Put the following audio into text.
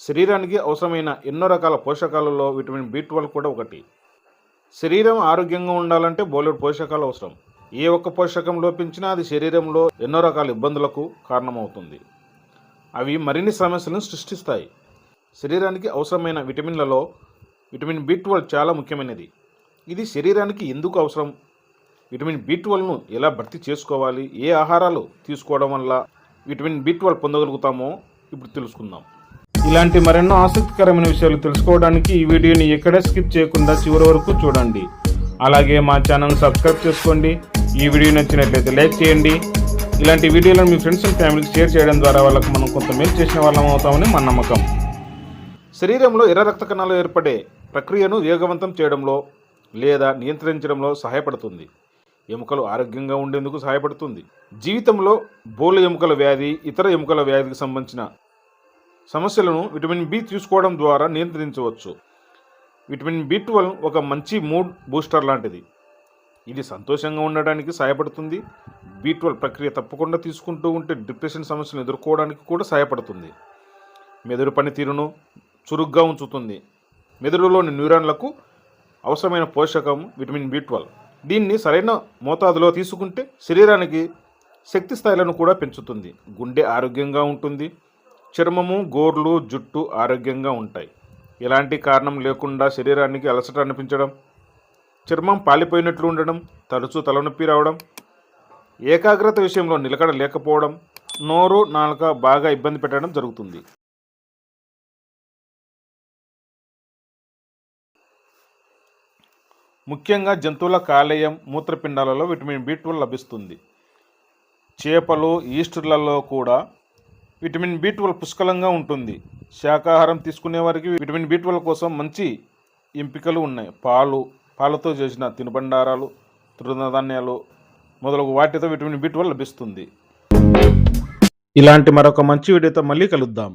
శరీరానికి అవసరమైన ఎన్నో రకాల పోషకాలలో విటమిన్ బి ట్వెల్వ్ కూడా ఒకటి. శరీరం ఆరోగ్యంగా ఉండాలంటే బోలెడు పోషకాలు అవసరం. ఏ ఒక్క పోషకం లోపించినా అది శరీరంలో ఎన్నో రకాల ఇబ్బందులకు కారణమవుతుంది. అవి మరిన్ని సమస్యలను సృష్టిస్తాయి. శరీరానికి అవసరమైన విటమిన్లలో విటమిన్ బి ట్వెల్వ్ చాలా ముఖ్యమైనది. ఇది శరీరానికి ఎందుకు అవసరం? విటమిన్ బి ట్వెల్వ్ను ఎలా భర్తీ చేసుకోవాలి? ఏ ఆహారాలు తీసుకోవడం వల్ల విటమిన్ బి ట్వెల్వ్ పొందగలుగుతామో ఇప్పుడు తెలుసుకుందాం. ఇలాంటి మరెన్నో ఆసక్తికరమైన విషయాలు తెలుసుకోవడానికి ఈ వీడియోని ఎక్కడ స్కిప్ చేయకుండా చివరి వరకు చూడండి. అలాగే మా ఛానల్ సబ్స్క్రైబ్ చేసుకోండి. ఈ వీడియో నచ్చినట్లయితే లైక్ చేయండి. ఇలాంటి వీడియోలను మీ ఫ్రెండ్స్ అండ్ ఫ్యామిలీకి షేర్ చేయడం ద్వారా వాళ్ళకు మనం కొంత మేలు చేసిన వాళ్ళం అవుతామని మన నమ్మకం. శరీరంలో ఎర్ర రక్త కణాలు ఏర్పడే ప్రక్రియను వేగవంతం చేయడంలో లేదా నియంత్రించడంలో సహాయపడుతుంది. ఎముకలు ఆరోగ్యంగా ఉండేందుకు సహాయపడుతుంది. జీవితంలో బోలు ఎముకల వ్యాధి ఇతర ఎముకల వ్యాధికి సంబంధించిన సమస్యలను విటమిన్ బి తీసుకోవడం ద్వారా నియంత్రించవచ్చు. విటమిన్ బి ట్వెల్వ్ ఒక మంచి మూడ్ బూస్టర్ లాంటిది. ఇది సంతోషంగా ఉండడానికి సహాయపడుతుంది. బి ట్వెల్వ్ ప్రక్రియ తప్పకుండా తీసుకుంటూ ఉంటే డిప్రెషన్ సమస్యలను ఎదుర్కోవడానికి కూడా సహాయపడుతుంది. మెదడు పనితీరును చురుగ్గా ఉంచుతుంది. మెదడులోని న్యూరాన్లకు అవసరమైన పోషకం విటమిన్ బి ట్వెల్వ్. దీన్ని సరైన మోతాదులో తీసుకుంటే శరీరానికి శక్తి స్థాయిలను కూడా పెంచుతుంది. గుండె ఆరోగ్యంగా ఉంటుంది. చర్మము గోర్లు జుట్టు ఆరోగ్యంగా ఉంటాయి. ఎలాంటి కారణం లేకుండా శరీరానికి అలసట అనిపించడం చర్మం పాలిపోయినట్లు ఉండడం తరచూ తలనొప్పి రావడం ఏకాగ్రత విషయంలో నిలకడ లేకపోవడం నోరు నాలుక బాగా ఇబ్బంది పెట్టడం జరుగుతుంది. ముఖ్యంగా జంతువుల కాలేయం మూత్రపిండాలలో విటమిన్ బి ట్వెల్వ్ లభిస్తుంది. చేపలు ఈస్టులలో కూడా విటమిన్ బి ట్వెల్వ్ పుష్కలంగా ఉంటుంది. శాకాహారం తీసుకునే వారికి విటమిన్ బి ట్వెల్వ్ కోసం మంచి ఎంపికలు ఉన్నాయి. పాలు పాలతో చేసిన తినుబండారాలు తృణధాన్యాలు మొదలగు వాటితో విటమిన్ బి ట్వెల్వ్ లభిస్తుంది. ఇలాంటి మరొక మంచి వీడియోతో మళ్ళీ కలుద్దాం.